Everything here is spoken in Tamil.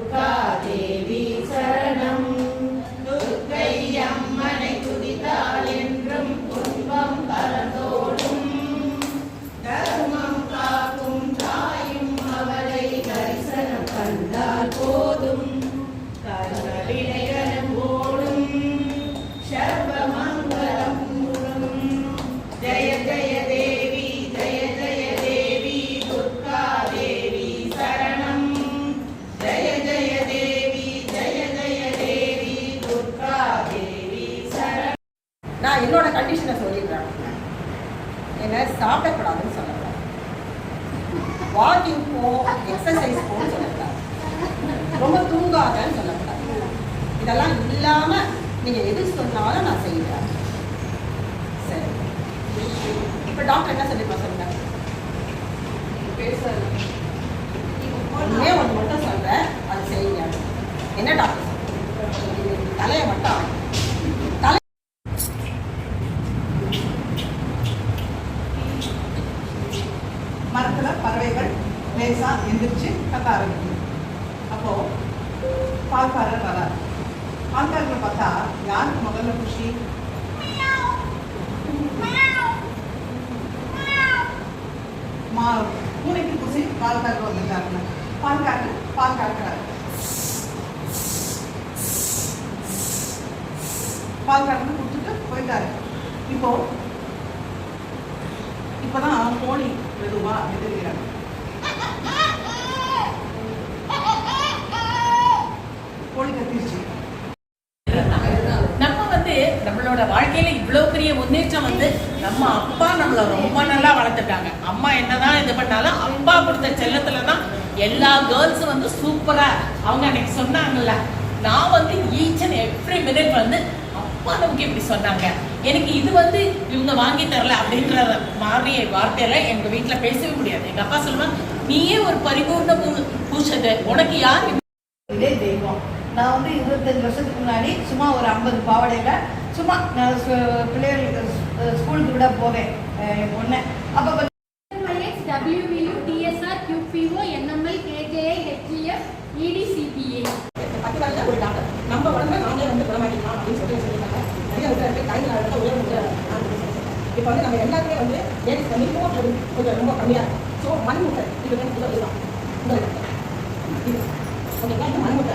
국가 என்ன சாப்பிடக்கூடாதுன்னு சொல்லக்கூடாது வாக்கிங் போ எக்ஸசைஸ் போன்னு சொல்லக்கூடாது ரொம்ப தூங்காதன்னு சொல்லக்கூடாது இதெல்லாம் இல்லாம நீங்க எது சொன்னாலும் நான் செய்வேன். சரி. இப்ப டாக்டர் என்ன சொல்லிருப்பா சொல்லுங்க? ஒண்ணே பறவைகள் லேசாக எந்திரிச்சு கத்த ஆரம்பிக்குது. அப்போ பால்காரர் வரார் பால்காரர் பார்த்தா யாருக்கு முதல்ல குஷி? மா பூனைக்கு குசி பால்காரர் வந்துட்டாருன்னு பால்காரர் பால் கறக்கிறார் பால் கறந்து கொடுத்துட்டு போயிட்டாரு. இப்போ இப்பதான் கோழி மெதுவா எதிர்க்கிறாங்க. கோழி கத்திருச்சு. நம்ம வந்து நம்மளோட வாழ்க்கையில இவ்வளவு பெரிய முன்னேற்றம் வந்து நம்ம அப்பா நம்மள ரொம்ப நல்லா வளர்த்துட்டாங்க. அம்மா என்னதான் இது பண்ணாலும் அப்பா கொடுத்த செல்லத்துல தான் எல்லா கேர்ள்ஸும் வந்து சூப்பரா அவங்க அன்னைக்கு சொன்னாங்கல்ல நான் வந்து ஈச் அண்ட் எவ்ரி மினிட் வந்து அப்பா நமக்கு இப்படி சொன்னாங்க. எனக்கு இது வந்து இவங்க வாங்கி தரல அப்படின்ற மாதிரி வார்த்தையில எங்க வீட்டுல பேசவே முடியாது. எங்க அப்பா சொல்லுவாங்க நீயே ஒரு பரிபூர்ண பூ- பூஷது உனக்கு யார் இதே தெய்வம். நான் வந்து இருபத்தஞ்சு வருஷத்துக்கு முன்னாடி சும்மா ஒரு ஐம்பது பாவாடையில சும்மா நான் ஸ்- ஸ்கூலுக்கு கூட போவேன் என் பொண்ணை. அப்போ MIX, WVU, TSR, QPO, NML, KJI, HGF, EDCPA. பத்து வருஷம் ஒரு டாக்டர் நம்ம உடம்பை நாமளே வந்து குணமாக்கிக்கலாம் அப்படின்னு சொல்லி சொல்லியிருக்காங்க. நிறைய வந்து இப்போ வந்து நம்ம எல்லாருமே வந்து லேடிஸ் வந்து கொஞ்சம் ரொம்ப கம்மியாக இருக்கும் ஸோ மண்முட்டை. இது வந்து இதுதான். இந்த ஓகேங்களா? இந்த மண்முட்டை.